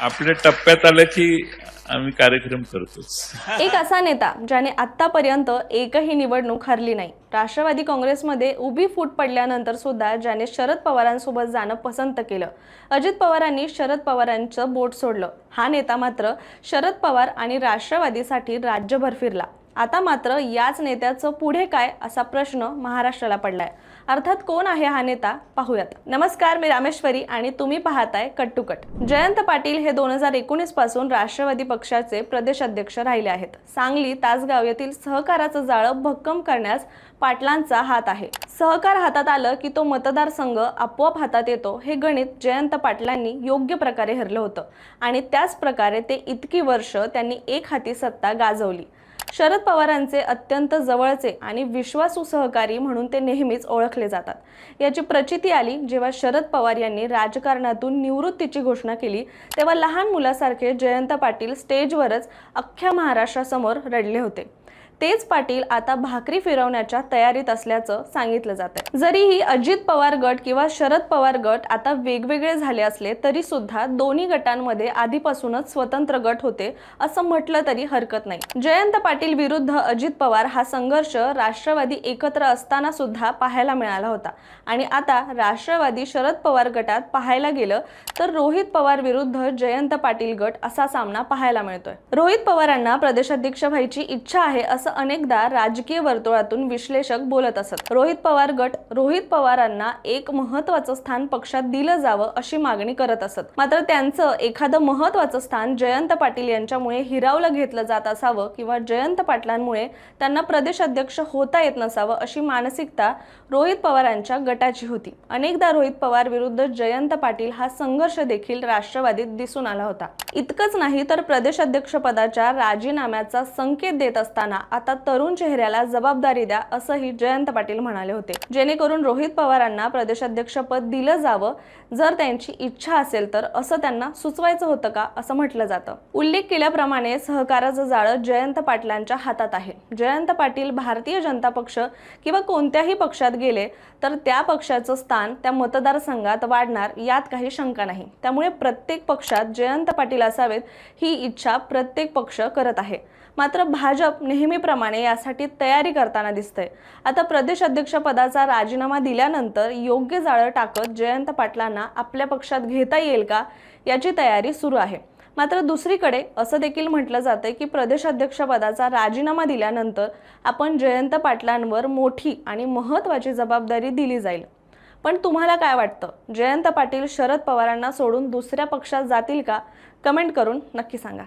आपल्या टप्प्यात आलं की आम्ही कार्यक्रम करतोच. एक असा नेता ज्याने आतापर्यंत एकही निवडणूक हरली नाही. राष्ट्रवादी काँग्रेसमध्ये उभी फूट पडल्यानंतर सुद्धा ज्याने शरद पवारांसोबत जाणं पसंत केलं. अजित पवारांनी शरद पवारांचं बोट सोडलं. हा नेता मात्र शरद पवार आणि राष्ट्रवादीसाठी राज्यभर फिरला. आता मात्र याच नेत्याचं पुढे काय असा प्रश्न महाराष्ट्राला पडलाय. अर्थात कोण आहे हा नेता? पाहूयात. नमस्कार मी रामेश्वरी आणि तुम्ही पाहताय cut to cut Jayant Patil हे दोन हजार एकोणीसपासून राष्ट्रवादी पक्षाचे प्रदेश अध्यक्ष राहिले आहेत. सांगली तासगाव येथील सहकाराचं जाळं भक्कम करण्यास पाटलांचा हात आहे. सहकार हातात आलं की तो मतदारसंघ आपोआप हातात येतो हे गणित जयंत पाटलांनी योग्य प्रकारे हरलं होतं. आणि त्याच प्रकारे ते इतकी वर्ष त्यांनी एक हाती सत्ता गाजवली. शरद पवारांचे अत्यंत जवळचे आणि विश्वासू सहकारी म्हणून ते नेहमीच ओळखले जातात. याची प्रचिती आली जेव्हा शरद पवार यांनी राजकारणातून निवृत्तीची घोषणा केली तेव्हा लहान मुलासारखे जयंत पाटील स्टेजवरच अख्ख्या महाराष्ट्रासमोर रडले होते. तेच पाटील आता भाकरी फिरवण्याच्या तयारीत असल्याचं सांगितलं जात जरीही अजित पवार गट किंवा शरद पवार गट आता वेगवेगळे झाले असले तरी सुद्धा दोन्ही गटांमध्ये आधीपासूनच स्वतंत्र गट होते असं म्हटलं तरी हरकत नाही. जयंत पाटील विरुद्ध अजित पवार हा संघर्ष राष्ट्रवादी एकत्र असताना सुद्धा पाहायला मिळाला होता. आणि आता राष्ट्रवादी शरद पवार गटात पाहायला गेलं तर रोहित पवार विरुद्ध जयंत पाटील गट असा सामना पाहायला मिळतोय. रोहित पवारांना प्रदेशाध्यक्ष व्हायची इच्छा आहे असं अनेकदा राजकीय वर्तुळातून विश्लेषक बोलत असत. रोहित पवार गट रोहित पवारांना एक महत्वाचं स्थान पक्षात दिलं जावं अशी मागणी करत असत. मात्र त्यांचं एखादं महत्वाचं स्थान जयंत पाटील यांच्यामुळे हिरावलं घेतलं जात असावं किंवा जयंत पाटलांमुळे त्यांना प्रदेशाध्यक्ष होता येत नसावं अशी मानसिकता रोहित पवारांच्या गटाची होती. अनेकदा रोहित पवार विरुद्ध जयंत पाटील हा संघर्ष देखील राष्ट्रवादीत दिसून आला होता. इतकंच नाही तर प्रदेशाध्यक्ष पदाच्या राजीनाम्याचा संकेत देत असताना आता तरुण चेहऱ्याला जबाबदारी द्या असंही जयंत पाटील म्हणाले होते. जेणेकरून रोहित पवारांना प्रदेशाध्यक्षपद दिलं जावं. जर त्यांची इच्छा असेल तर असं त्यांना सुचवायचं होतं का असं म्हटलं जातं. उल्लेख केल्याप्रमाणे सहकाराचं जाळं जयंत पाटलांच्या हातात आहे. जयंत पाटील भारतीय जनता पक्ष किंवा कोणत्याही पक्षात गेले तर त्या पक्षाचं स्थान त्या मतदारसंघात वाढणार यात काही शंका नाही. त्यामुळे प्रत्येक पक्षात जयंत पाटील असावेत ही इच्छा प्रत्येक पक्ष करत आहे. मात्र भाजप नेहमी नेहमीप्रमाणे यासाठी तयारी करताना दिसतंय. आता प्रदेश अध्यक्षपदाचा राजीनामा दिल्यानंतर योग्य जाळं टाकत जयंत पाटलांना आपल्या पक्षात घेता येईल का याची तयारी सुरू आहे. मात्र दुसरीकडे असं देखील म्हटलं जातंय की प्रदेशाध्यक्षपदाचा राजीनामा दिल्यानंतर आपण जयंत पाटलांवर मोठी आणि महत्त्वाची जबाबदारी दिली जाईल. पण तुम्हाला काय वाटतं? जयंत पाटील शरद पवारांना सोडून दुसऱ्या पक्षात जातील का? कमेंट करून नक्की सांगा.